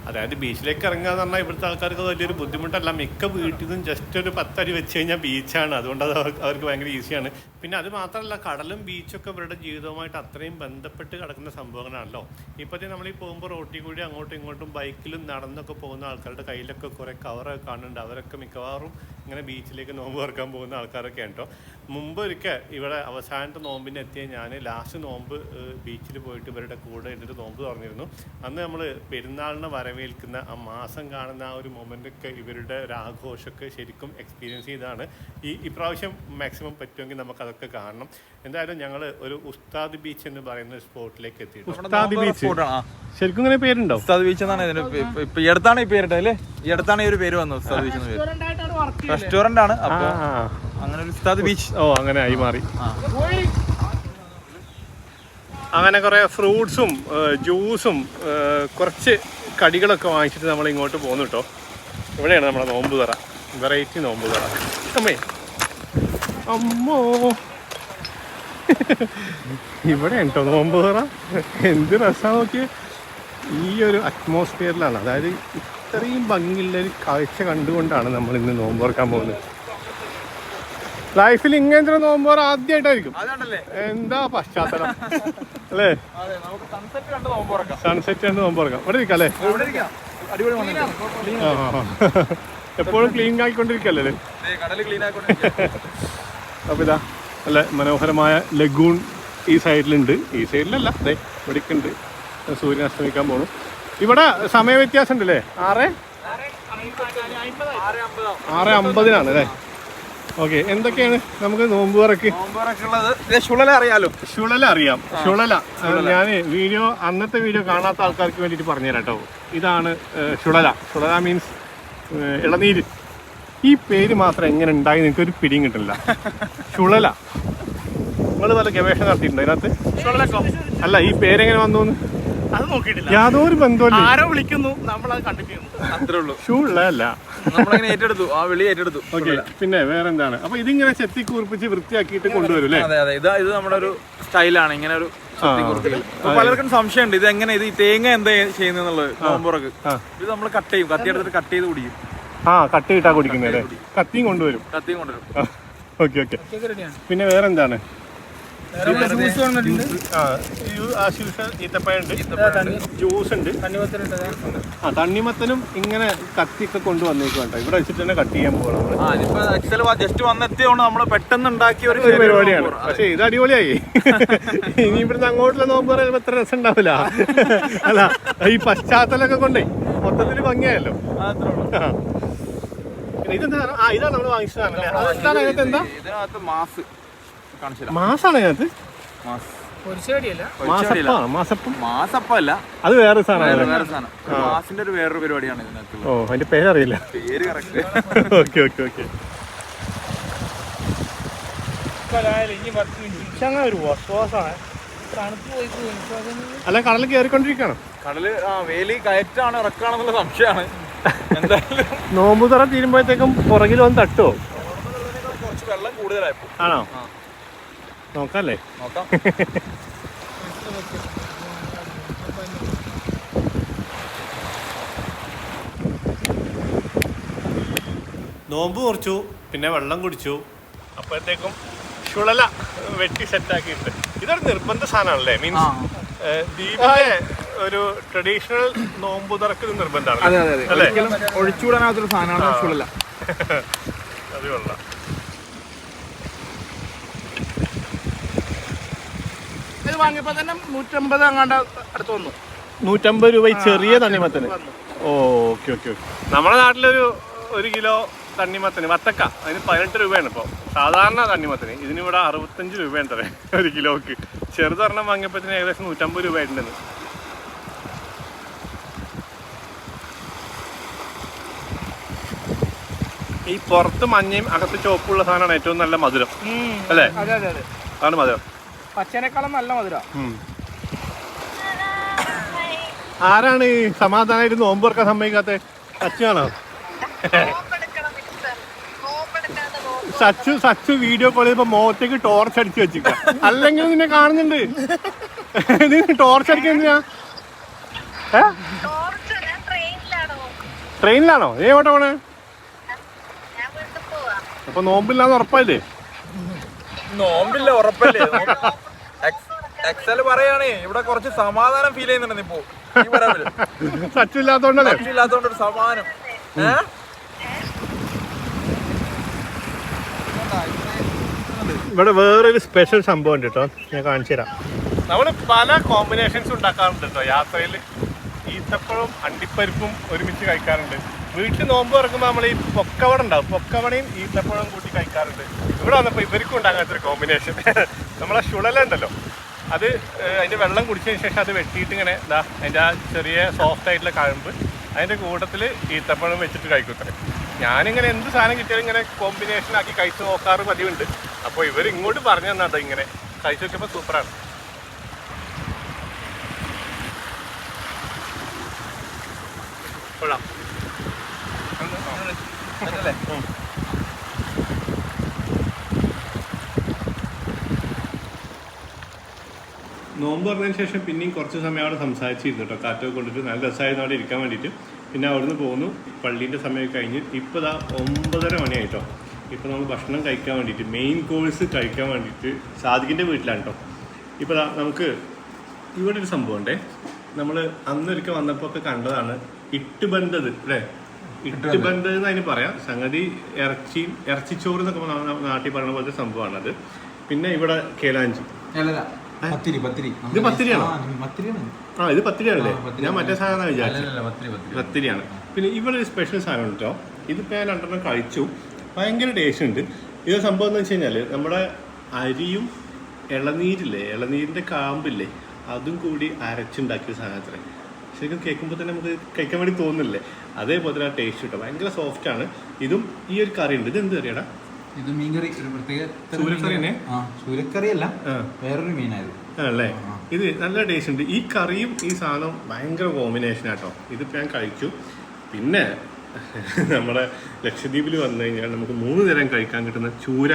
അതായത് ബീച്ചിലേക്ക് ഇറങ്ങുക എന്ന് പറഞ്ഞാൽ ഇവിടുത്തെ ആൾക്കാർക്ക് വലിയൊരു ബുദ്ധിമുട്ടല്ല. മിക്ക വീട്ടിൽ നിന്നും ജസ്റ്റ് ഒരു പത്തടി വെച്ച് കഴിഞ്ഞാൽ ബീച്ചാണ് അതുകൊണ്ട് അത് അവർക്ക് ഭയങ്കര ഈസിയാണ് പിന്നെ അത് മാത്രമല്ല കടലും ബീച്ചൊക്കെ ഇവരുടെ ജീവിതവുമായിട്ട് അത്രയും ബന്ധപ്പെട്ട് കിടക്കുന്ന സംഭവങ്ങളാണല്ലോ. ഇപ്പോഴത്തെ നമ്മൾ ഈ പോകുമ്പോൾ റോട്ടിൽ കൂടി അങ്ങോട്ടും ഇങ്ങോട്ടും ബൈക്കിലും നടന്നൊക്കെ പോകുന്ന ആൾക്കാരുടെ കയ്യിലൊക്കെ കുറേ കവറൊക്കെ കാണുന്നുണ്ട്. അവരൊക്കെ മിക്കവാറും ഇങ്ങനെ ബീച്ചിലേക്ക് നോമ്പ് തുറക്കാൻ പോകുന്ന ആൾക്കാരൊക്കെ കേട്ടോ മുമ്പ് ഒരിക്കൽ ഇവിടെ അവസാനത്തെ നോമ്പിന് എത്തിയ ഞാൻ ലാസ്റ്റ് നോമ്പ് ബീച്ചിൽ പോയിട്ട് ഇവരുടെ കൂടെ എന്നിട്ട് നോമ്പ് തുറന്നിരുന്നു. അന്ന് നമ്മൾ പെരുന്നാളിനെ വരവേൽക്കുന്ന ആ മാസം കാണുന്ന ആ ഒരു മൊമെന്റൊക്കെ ഇവരുടെ ഒരു ആഘോഷമൊക്കെ ശരിക്കും എക്സ്പീരിയൻസ് ചെയ്താണ് ഈ ഇപ്രാവശ്യം മാക്സിമം പറ്റുമെങ്കിൽ നമുക്കതൊക്കെ കാണണം. എന്തായാലും ഞങ്ങൾ ഒരു ഉസ്താദ് ബീച്ച് എന്ന് പറയുന്ന ഒരു സ്പോട്ടിലേക്ക് എത്തിയിട്ടുണ്ട്. ഉസ്താദ് ബീച്ച്. സ്പോട്ടാണ് ശരിക്കും ഇങ്ങനെ പേരുണ്ടോ? ഉസ്താദ് ബീച്ച് എന്നാണ് ഇതിന്റെ ഇപ്പൊ ഈ അടുത്താണ് ഈ പേരിട്ടത് അല്ലേ? ഈ അടുത്താണ് ഈ ഒരു പേര് വന്നത് ഉസ്താദ് ബീച്ച് എന്ന് പേര്. റെസ്റ്റോറന്റ് ആണ് അങ്ങനെ ഒരു ഉസ്താദ് ബീച്ച് ഓ അങ്ങനെ ആയി മാറി. അങ്ങനെ കുറേ ഫ്രൂട്ട്സും ജ്യൂസും കുറച്ച് കടികളൊക്കെ വാങ്ങിച്ചിട്ട് നമ്മൾ ഇങ്ങോട്ട് പോകുന്നു കേട്ടോ ഇവിടെയാണ് നമ്മുടെ നോമ്പ് തറ. വെറൈറ്റി നോമ്പ് തറ. അമ്മേ. അമ്മോ. ഇവിടെ കേട്ടോ നോമ്പ് തറ. എന്ത് രസമാണ് നോക്കിയേ. ഈ ഒരു അറ്റ്മോസ്ഫിയറിലാണ് അതായത് ഇത്രയും ഭംഗിയുള്ള ഒരു കാഴ്ച കണ്ടുകൊണ്ടാണ് നമ്മൾ ഇന്ന് നോമ്പ് തുറക്കാൻ പോകുന്നത് ലൈഫിൽ ഇങ്ങനത്തെ ഒരു നോമ്പ് തുറ ആദ്യമായിട്ടായിരിക്കും എന്താ പശ്ചാത്തലം? അല്ലേ? അതെ നമുക്ക് സൺസെറ്റ് കണ്ട് നോമ്പ് തുറക്കാം സൺസെറ്റ് കണ്ട് നോമ്പ് തുറക്കാം ഇവിടെ ഇരിക്കാം. അല്ലേ. എപ്പോഴും ക്ലീൻ ആയിക്കൊണ്ടിരിക്കല്ലേ അപ്പൊ ഇതാ നല്ല മനോഹരമായ ലഗൂൺ ഈ സൈഡിലുണ്ട് ഈ സൈഡിലല്ല അതെ ഇവിടേക്കുണ്ട്. സൂര്യൻ അസ്തമിക്കാൻ പോണു. ഇവിടെ സമയ വ്യത്യാസം ഉണ്ടല്ലേ ആറ്? ആറ് അമ്പതിനാണ് അല്ലേ? ഓക്കെ എന്തൊക്കെയാണ് നമുക്ക് നോമ്പ് വറക്ക് ഇത് അറിയാലോ? ഷുളല അറിയാം. ഷുളല ഞാൻ വീഡിയോ അന്നത്തെ വീഡിയോ കാണാത്ത ആൾക്കാർക്ക് വേണ്ടിയിട്ട് പറഞ്ഞുതരാം കേട്ടോ. ഇതാണ് ശുളല ഷുളല ഷുളല മീൻസ് ഇളനീര്. ഈ പേര് മാത്രം എങ്ങനെ ഉണ്ടായി നിങ്ങൾക്ക് ഒരു പിടിയും കിട്ടില്ല ഷുളല നിങ്ങൾ നല്ല ഗവേഷണം നടത്തിയിട്ടുണ്ടോ അതിനകത്ത് അല്ല ഈ പേരെങ്ങനെ വന്നു? അത് നോക്കിയിട്ടില്ല. യാതൊരു ബന്ധമില്ല ആരോ വിളിക്കുന്നു നമ്മൾ അത് കണ്ടിന്യൂ അത്രേ ഉള്ളൂ. ഷുളല നമ്മളിങ്ങനെ ഏറ്റെടുത്തു. ആ വിളി ഏറ്റെടുത്തു. ഓക്കെ പിന്നെ വേറെന്താണ്? അപ്പൊ ഇതിങ്ങനെ ചെത്തി കൂർപ്പിച്ച് വൃത്തിയാക്കിയിട്ട് കൊണ്ടുവരും അല്ലേ? അതെ അതെ. ഇത് ഇത് നമ്മുടെ ഒരു സ്റ്റൈലാണ് ഇങ്ങനെ ഒരു പലർക്കും സംശയമുണ്ട്. ഇത് എങ്ങനെ ഇത് തേങ്ങ എന്താ ചെയ്യുന്നത് നോമ്പുറക്ക്. ഇത് നമ്മൾ കട്ട് ചെയ്യും. കത്തി എടുത്തിട്ട് കട്ട് ചെയ്ത് കുടിക്കും. ആ കട്ട് ചെയ്തിട്ടാ കുടിക്കുന്നത് കത്തിയും കൊണ്ടുവരും. കത്തിയും കൊണ്ടുവരും. Okay okay. പിന്നെ വേറെന്താണ്? ജ്യൂസ് ഉണ്ട് ആ തണ്ണിമത്തനും ഇങ്ങനെ കത്തിയൊക്കെ കൊണ്ടുവന്നേക്കും കേട്ടോ. ഇവിടെ വെച്ചിട്ട് തന്നെ കട്ട് ചെയ്യാൻ പോകണം നമ്മൾ. ജസ്റ്റ് വന്നെത്തിയോണ്ട് നമ്മൾ പെട്ടെന്ന് ഉണ്ടാക്കിയ ഒരു പരിപാടിയാണ്. പക്ഷേ ഇത് അടിപൊളിയായി. ഇനി ഇവിടുന്ന് അങ്ങോട്ടുള്ള നോമ്പ് പറയുമ്പോ എത്ര രസം ഉണ്ടാവില്ല അല്ല ഈ പശ്ചാത്തലമൊക്കെ കൊണ്ടേ മൊത്തത്തിൽ ഭംഗിയായല്ലോ. അത്രേ ഉള്ളൂ. ആ. ഇതെന്താ ആ ഇതാണ് നമ്മൾ വാങ്ങിച്ചതാണ് അതിനകത്ത് എന്താ? ഇതിനകത്ത് മാസ്. മാസാണ് അതിനകത്ത് മാസപ്പല്ല. അത് വേറെ സാധനം മാസിന്റെ ഒരു വേറൊരു പരിപാടിയാണ് ഇതിനകത്ത് ഓ അതിന്റെ പേരറിയില്ല. പേര് കറക്റ്റ് ഓക്കെ ഓക്കെ ഓക്കെ. അല്ല കടൽ കയറിക്കൊണ്ടിരിക്കണം കടൽ ആ വേലി കയറ്റാണ് ഇറക്കാണെന്നുള്ള സംശയമാണ്. എന്തായാലും നോമ്പുതറ തീരുമ്പോഴത്തേക്കും പുറകിൽ വന്ന് തട്ടുമോ കുറച്ച് വെള്ളം കൂടുതലായപ്പോ ആണോ? ആ. നോക്കാല്ലേ? നോക്കാം. നോമ്പ് കുറച്ചു പിന്നെ വെള്ളം കുടിച്ചു. അപ്പോഴത്തേക്കും ചുളല വെട്ടി സെറ്റാക്കിയിട്ട് ഇതൊരു നിർബന്ധ സാധനമാണല്ലേ? മീൻസ് ദീപായ ഒരു ട്രഡീഷണൽ നോമ്പ് തുറക്കൽ നിർബന്ധമാണ്. അല്ലേ? ഒഴിച്ചുകൂടാനാത്തൊരു സാധനമാണ് ചുഴല അത് കൊള്ളാം. ഇത് വാങ്ങിയപ്പോ തന്നെ നൂറ്റമ്പത് അങ്ങാണ്ട് അടുത്ത് വന്നു. നൂറ്റമ്പത് രൂപ ഈ ചെറിയ തണ്ണിമത്തന്? Okay okay okay. നമ്മുടെ നാട്ടിലൊരു ഒരു കിലോ തണ്ണിമത്തന് വത്തക്ക അതിന് പതിനെട്ട് രൂപയാണ് ഇപ്പോൾ സാധാരണ തണ്ണിമത്തന് ഇതിനിവിടെ അറുപത്തഞ്ച് രൂപയാണ് തരേ ഒരു കിലോക്ക്. ചെറുതൊരെണ്ണം വാങ്ങിയപ്പോഴത്തിന് ഏകദേശം നൂറ്റമ്പത് രൂപ ആയിട്ടുണ്ടെന്ന് ഈ പുറത്ത് മഞ്ഞയും അകത്ത് ചുവപ്പുള്ള സാധനമാണ് ഏറ്റവും നല്ല മധുരം. അല്ലേ? അതെ അതെ അതെ. അതാണ് മധുരം. പച്ചനേക്കാളും നല്ല മധുര. ആരാണ് ഈ സമാധാനമായിട്ട് നോമ്പ് തുറക്കാൻ സമ്മതിക്കാത്ത? സച്ചുവാണോ സച്ചു സച്ചു വീഡിയോ കോൾ ചെയ്തപ്പോ മുഖത്തേക്ക് ടോർച്ച് അടിച്ചു വെച്ചിക്ക അല്ലെങ്കിൽ നിന്നെ കാണുന്നുണ്ട്. നീ ടോർച്ച് അടിക്കുന്ന ട്രെയിനിലാണോ ഏ? ഓട്ടോ പോണേ? ഞാൻ വീട്ടിൽ പോവാ. അപ്പൊ നോമ്പില്ലാന്ന് ഉറപ്പല്ലേ നോമ്പില്ല ഉറപ്പല്ലേ? എക്സൽ പറയാണേ ഇവിടെ കുറച്ച് സമാധാനം ഫീൽ ചെയ്യുന്നുണ്ട് ഇപ്പോ ഈ വരവിൽ. സച്ചു ഇല്ലാത്തോണ്ടല്ലേ ഇല്ലാത്തോണ്ട് ഒരു സമാധാനം. ഏഹ് ഇവിടെ വേറൊരു സ്പെഷ്യൽ സംഭവം ഉണ്ട് കേട്ടോ ഞാൻ കാണിച്ചു തരാം. നമ്മൾ പല കോമ്പിനേഷൻസ് ഉണ്ടാക്കാറുണ്ട് കേട്ടോ യാത്രയിൽ ഈത്തപ്പഴവും അണ്ടിപ്പരിപ്പും ഒരുമിച്ച് കഴിക്കാറുണ്ട്. വീട്ടിൽ നോമ്പ് ഇറങ്ങുമ്പോൾ നമ്മൾ ഈ പൊക്കവട ഉണ്ടാവും. പൊക്കവടയും ഈത്തപ്പഴവും കൂട്ടി കഴിക്കാറുണ്ട്. ഇവിടെ വന്നപ്പോൾ ഇവർക്കും ഉണ്ടാകാത്തൊരു ഒരു കോമ്പിനേഷൻ നമ്മളെ ശുളലണ്ടല്ലോ അത് അതിന്റെ വെള്ളം കുടിച്ചതിന് ശേഷം അത് വെട്ടിയിട്ട് ഇങ്ങനെ എന്താ അതിന്റെ ആ ചെറിയ സോഫ്റ്റ് ആയിട്ടുള്ള കഴമ്പ് അതിന്റെ കൂട്ടത്തിൽ ഈത്തപ്പഴം വെച്ചിട്ട് കഴിക്കത്രേ ഞാനിങ്ങനെ എന്ത് സാധനം കിട്ടിയാലും ഇങ്ങനെ കോമ്പിനേഷൻ ആക്കി കഴിച്ച് നോക്കാറ് പതിവുണ്ട്. അപ്പോൾ ഇവർ ഇങ്ങോട്ട് പറഞ്ഞു തന്നാട്ടോ ഇങ്ങനെ. കഴിച്ചു നോക്കിയപ്പോൾ സൂപ്പറാണ്. കൊള്ളാം. അല്ലേ? നോമ്പ് പറഞ്ഞതിന് ശേഷം പിന്നെയും കുറച്ച് സമയം അവിടെ സംസാരിച്ചിരുന്നു കേട്ടോ കാറ്റൊക്കെ കൊണ്ടിട്ട് നല്ല രസമായിരുന്നു അവിടെ ഇരിക്കാൻ വേണ്ടിയിട്ട്. പിന്നെ അവിടുന്ന് പോന്നു പള്ളീന്റെ സമയം കഴിഞ്ഞ് ഇപ്പോൾ ഇതാ ഒമ്പതര മണിയായിട്ടോ. ഇപ്പോൾ നമ്മൾ ഭക്ഷണം കഴിക്കാൻ വേണ്ടിയിട്ട് മെയിൻ കോഴ്സ് കഴിക്കാൻ വേണ്ടിയിട്ട് സാദിഖിന്റെ വീട്ടിലാണ് കേട്ടോ ഇപ്പോൾ ഇതാ നമുക്ക് ഇവിടെ ഒരു സംഭവം ഉണ്ടേ. നമ്മൾ അന്നൊരിക്കൽ വന്നപ്പോൾ ഒക്കെ കണ്ടതാണ് ഇട്ടുബന്ധത് അല്ലേ? ഇട്ടുബന്ധത് എന്ന് അതിന് പറയാം. സംഗതി ഇറച്ചി ഇറച്ചിച്ചോറ് എന്നൊക്കെ നാട്ടിൽ പറയുന്ന പോലത്തെ സംഭവമാണ് അത് പിന്നെ ഇവിടെ കേലാഞ്ചി. അല്ലല്ല പത്തിരി പത്തിരി. ഇത് പത്തിരിയാണോ? ആ, ഇത് പത്തിരിയാണല്ലേ. ഞാൻ മറ്റേ സാധനം വിചാരിച്ചു പത്തിരിയാണ്. പിന്നെ ഇവിടെ ഒരു സ്പെഷ്യൽ സാധനം ഉണ്ട് കേട്ടോ. ഇതിപ്പോൾ ഞാൻ രണ്ടെണ്ണം കഴിച്ചു. ഭയങ്കര ടേസ്റ്റ് ഉണ്ട്. ഇത് സംഭവം എന്ന് വെച്ച് കഴിഞ്ഞാൽ നമ്മുടെ അരിയും ഇളനീരില്ലേ? ഇളനീരിന്റെ കാമ്പില്ലേ? അതും കൂടി അരച്ചുണ്ടാക്കിയ സാധനത്തിന് ശരിക്കും കേൾക്കുമ്പോൾ തന്നെ നമുക്ക് കഴിക്കാൻ വേണ്ടി തോന്നുന്നില്ലേ? അതേപോലെ തന്നെ ടേസ്റ്റ് കിട്ടും ഭയങ്കര സോഫ്റ്റ് ആണ്. ഇതും ഈ ഒരു കറി ഉണ്ട് ഇത് എന്ത് കറിയാടാ? ഇത് മീൻകറി ഒരു പ്രത്യേക സൂര്യക്കറി തന്നെ? ആ ചൂരക്കറി അല്ല ആ. വേറൊരു മീനായിരുന്നു. ആണല്ലേ? ആ. ഇത് നല്ല ടേസ്റ്റ് ഉണ്ട്. ഈ കറിയും ഈ സാധനവും ഭയങ്കര കോമ്പിനേഷൻ ആട്ടോ. ഇതിപ്പോൾ ഞാൻ കഴിച്ചു. പിന്നെ നമ്മുടെ ലക്ഷദ്വീപിൽ വന്നു കഴിഞ്ഞാൽ നമുക്ക് മൂന്ന് നേരം കഴിക്കാൻ കിട്ടുന്ന ചൂര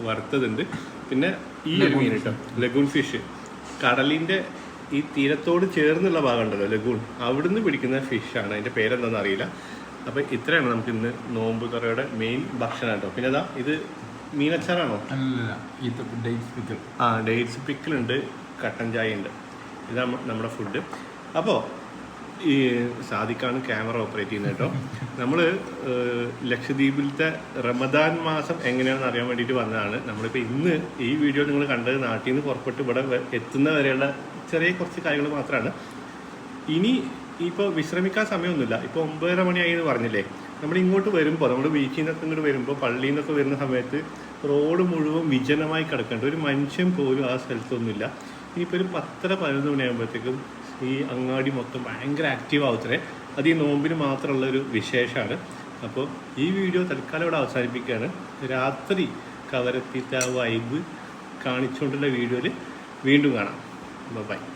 വറുത്തതുണ്ട്. പിന്നെ ഈ ഒരു മീൻ കേട്ടോ ലഗൂൺ ഫിഷ് കടലിന്റെ ഈ തീരത്തോട് ചേർന്നുള്ള ഭാഗം ഉണ്ടല്ലോ ലഗൂൺ. അവിടുന്ന് പിടിക്കുന്ന ഫിഷാണ് അതിന്റെ പേരെന്താണെന്ന് അറിയില്ല. അപ്പോൾ ഇത്രയാണ് നമുക്ക് ഇന്ന് നോമ്പ് തുറയുടെ മെയിൻ ഭക്ഷണം കേട്ടോ. പിന്നെ അതാ ഇത് മീനച്ചാറാണോ? ഡേറ്റ്സ് പിക്കൽ ആ ഡേറ്റ്സ് പിക്കിളുണ്ട് കട്ടൻ ചായ ഉണ്ട്. ഇതാ നമ്മുടെ ഫുഡ് അപ്പോൾ ഈ സാദിക്കാണ് ക്യാമറ ഓപ്പറേറ്റ് ചെയ്യുന്നത് കേട്ടോ. നമ്മൾ ലക്ഷദ്വീപിലത്തെ റമദാൻ മാസം എങ്ങനെയാണെന്ന് അറിയാൻ വേണ്ടിയിട്ട് വന്നതാണ്. നമ്മളിപ്പോൾ ഇന്ന് ഈ വീഡിയോ നിങ്ങൾ കണ്ടത് നാട്ടിൽ നിന്ന് പുറപ്പെട്ട് ഇവിടെ എത്തുന്ന വരെയുള്ള ചെറിയ കുറച്ച് കാര്യങ്ങൾ മാത്രമാണ് ഇനി ഇപ്പോൾ വിശ്രമിക്കാൻ സമയമൊന്നുമില്ല ഇപ്പോൾ ഒമ്പതര മണിയായി എന്ന് പറഞ്ഞില്ലേ? നമ്മൾ ഇങ്ങോട്ട് വരുമ്പോൾ നമ്മൾ ബീച്ചിൽ നിന്നൊക്കെ ഇങ്ങോട്ട് വരുമ്പോൾ പള്ളിയിൽ നിന്നൊക്കെ വരുന്ന സമയത്ത് റോഡ് മുഴുവൻ വിജനമായി കിടക്കേണ്ട. ഒരു മനുഷ്യൻ പോലും ആ സ്ഥലത്തൊന്നുമില്ല. ഇനിയിപ്പോൾ ഒരു പത്തര പതിനൊന്ന് മണിയാകുമ്പോഴത്തേക്കും ഈ അങ്ങാടി മൊത്തം ഭയങ്കര ആക്റ്റീവ് ആവത്രേ അത് ഈ നോമ്പിന് മാത്രമുള്ള ഒരു വിശേഷമാണ് അപ്പോൾ ഈ വീഡിയോ തൽക്കാലം ഇവിടെ അവസാനിപ്പിക്കുകയാണ്. രാത്രി കവരത്തിത്ത വൈബ് കാണിച്ചുകൊണ്ടുള്ള വീഡിയോയിൽ വീണ്ടും കാണാം. ബൈ